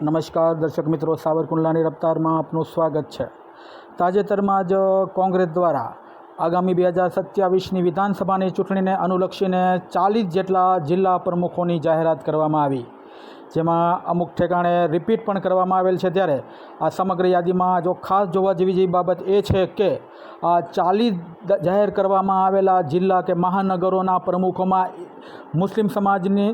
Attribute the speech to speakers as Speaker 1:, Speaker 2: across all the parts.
Speaker 1: નમસ્કાર દર્શક મિત્રો, સાવરકુંડલાની રફતારમાં આપનું સ્વાગત છે. તાજેતરમાં જ કોંગ્રેસ દ્વારા આગામી બે હજાર સત્યાવીસની વિધાનસભાની ચૂંટણીને અનુલક્ષીને ચાલીસ જેટલા જિલ્લા પ્રમુખોની જાહેરાત કરવામાં આવી. જેમાં અમુક ઠેકાણે રિપીટ પણ કરવામાં આવેલ છે ત્યારે આ સમગ્ર યાદીમાં જો ખાસ જોવા જેવી જેવી બાબત એ છે કે આ ચાલીસ જાહેર કરવામાં આવેલા જિલ્લા કે મહાનગરોના પ્રમુખોમાં મુસ્લિમ સમાજની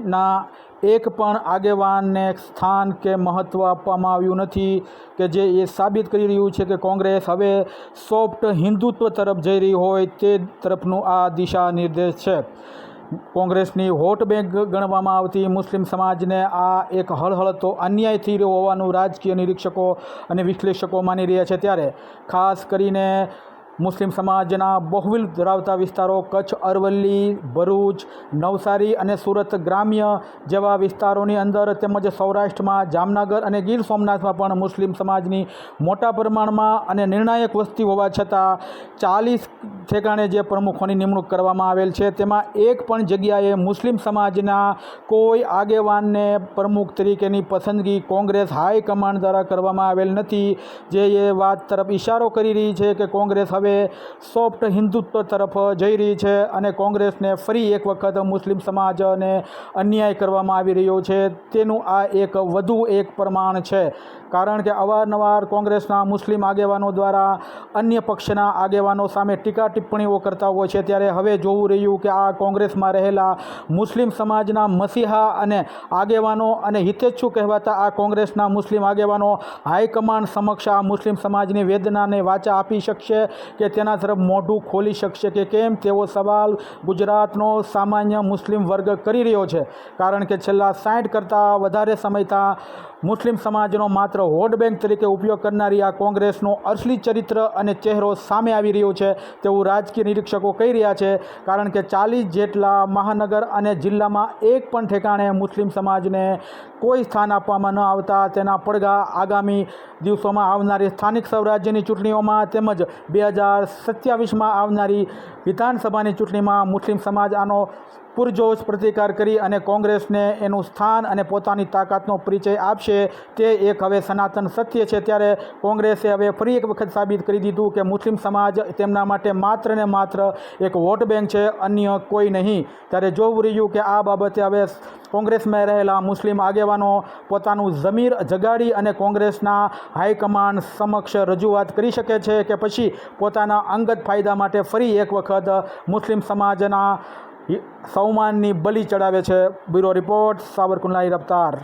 Speaker 1: એક પણ આગેવાનને સ્થાન કે મહત્ત્વ આપવામાં આવ્યું નથી કે જે એ સાબિત કરી રહ્યું છે કે કોંગ્રેસ હવે સોફ્ટ હિન્દુત્વ તરફ જઈ રહી હોય તે તરફનું આ દિશા નિર્દેશ છે. કોંગ્રેસની વોટ બેંક ગણવામાં આવતી મુસ્લિમ સમાજને આ એક હળહળતો અન્યાય થઈ રહ્યો હોવાનું રાજકીય નિરીક્ષકો અને વિશ્લેષકો માની રહ્યા છે ત્યારે, ખાસ કરીને મુસ્લિમ સમાજના બહુવિલ ધરાવતા વિસ્તારો કચ્છ, અરવલ્લી, ભરૂચ, નવસારી અને સુરત ગ્રામ્ય જેવા વિસ્તારોની અંદર તેમજ સૌરાષ્ટ્રમાં જામનગર અને ગીર સોમનાથમાં પણ મુસ્લિમ સમાજની મોટા પ્રમાણમાં અને નિર્ણાયક વસ્તી હોવા છતાં ચાલીસ ઠેકાણે જે પ્રમુખોની નિમણૂક કરવામાં આવેલ છે, તેમાં એક પણ જગ્યાએ મુસ્લિમ સમાજના કોઈ આગેવાનને પ્રમુખ તરીકેની પસંદગી કોંગ્રેસ હાઈકમાન્ડ દ્વારા કરવામાં આવેલ નથી. જે એ વાત તરફ ઇશારો કરી રહી છે કે કોંગ્રેસ હવે સોફ્ટ હિન્દુત્વ તરફ જઈ રહી છે અને કોંગ્રેસને ફરી એક વખત મુસ્લિમ સમાજને અન્યાય કરવામાં આવી રહ્યો છે. તેનું આ એક વધુ એક પ્રમાણ છે. કારણ કે અવારનવાર કોંગ્રેસના મુસ્લિમ આગેવાનો દ્વારા અન્ય પક્ષના આગેવાનો સામે ટીકા ટિપ્પણીઓ કરતા હોય છે. ત્યારે હવે જોવું રહ્યું કે આ કોંગ્રેસમાં રહેલા મુસ્લિમ સમાજના મસીહા અને આગેવાનો અને હિતેચ્છુ કહેવાતા આ કોંગ્રેસના મુસ્લિમ આગેવાનો હાઈકમાન્ડ સમક્ષ આ મુસ્લિમ સમાજની વેદનાને વાચા આપી શકશે. કે તેના તરફ મોઢું ખોલી શકશે કે કેમ? તેવો સવાલ ગુજરાતનો સામાન્ય મુસ્લિમ વર્ગ કરી રહ્યો છે. કારણ કે છેલ્લા સાઠ કરતાં વધારે સમયતા મુસ્લિમ સમાજનો માત્ર વોટ બેંક તરીકે ઉપયોગ કરનારી આ કોંગ્રેસનો અસલી ચરિત્ર અને ચહેરો સામે આવી રહ્યો છે તેવું રાજકીય નિરીક્ષકો કહી રહ્યા છે. કારણ કે ચાલીસ જેટલા મહાનગર અને જિલ્લામાં એક પણ ઠેકાણે મુસ્લિમ સમાજને કોઈ સ્થાન આપવામાં ન આવતા તેના પડઘા આગામી દિવસોમાં આવનારી સ્થાનિક સ્વરાજ્યની ચૂંટણીઓમાં તેમજ બે હજાર સત્યાવીસમાં આવનારી વિધાનસભાની ચૂંટણીમાં મુસ્લિમ સમાજ આનો પુરજોશ પ્રતિકાર કરી અને કોંગ્રેસને એનું સ્થાન અને પોતાની તાકાતનો પરિચય આપશે, તે એક હવે સનાતન સત્ય છે. ત્યારે કોંગ્રેસે હવે ફરી એક વખત સાબિત કરી દીધું કે મુસ્લિમ સમાજ તેમના માટે માત્ર ને માત્ર એક વોટ બેંક છે, અન્ય કોઈ નહીં. ત્યારે જોવું રહ્યું કે આ બાબતે હવે કોંગ્રેસમાં રહેલા મુસ્લિમ આગેવાનો પોતાનું જમીર જગાડી અને કોંગ્રેસના હાઈકમાન્ડ સમક્ષ રજૂઆત કરી શકે છે કે પછી પોતાના અંગત ફાયદા માટે ફરી એક વખત મુસ્લિમ સમાજના સૌમાનની બલિ ચડાવે છે. બ્યુરો રિપોર્ટ સાવરકુંડલાઈ રફતાર.